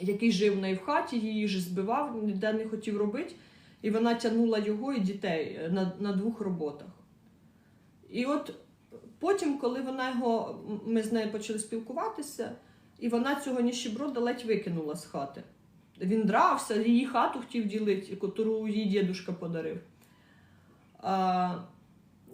який жив в неї в хаті, її ж збивав, ніде не хотів робити. І вона тягнула його і дітей е, на, на двох роботах. І от потім, коли вона його, ми з нею почали спілкуватися, і вона цього ніщеброда ледь викинула з хати. Він дрався, її хату хотів ділити, яку їй дідушка подарив. А,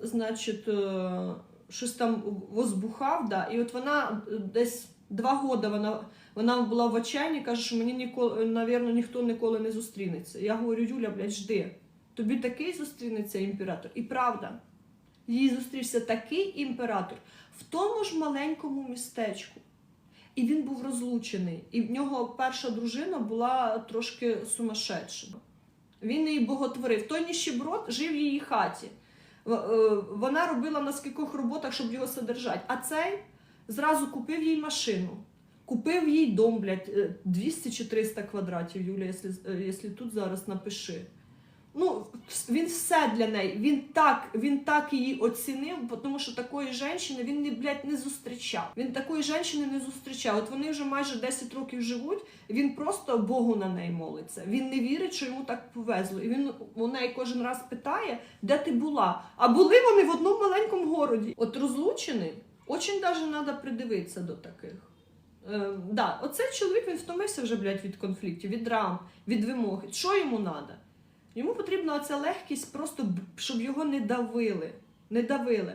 значить, е, щось там возбухав, да, і от вона е, десь два роки вона, вона була в отчаянні, каже, що мені ніколи, навірно, ніхто ніколи не зустрінеться. Я говорю, Юля, блядь, жди. Тобі такий зустрінеться імператор. І правда, їй зустрівся такий імператор в тому ж маленькому містечку. І він був розлучений. І в нього перша дружина була трошки сумасшедша. Він її боготворив. Той ніщеброд жив в її хаті. Е, Вона робила на скількох роботах, щоб його содержати. А цей зразу купив їй машину. Купив їй дом, блядь, е, 200 чи 300 квадратів, Юля, якщо, е, якщо тут зараз напиши. Ну, він все для неї. Він так, він так її оцінив, тому що такої жінки він не, блядь, не зустрічав. Він такої жінки не зустрічав. От вони вже майже 10 років живуть, він просто Богу на неї молиться. Він не вірить, що йому так повезло. І він у неї кожен раз питає, де ти була. А були вони в одному маленькому городі. От розлучений, очень даже треба придивитися до таких. Е, да, оцей чоловік він втомився вже, блядь, від конфліктів, від драм, від вимог. Що йому треба? Йому потрібна оця легкість, просто щоб його не давили. Не давили.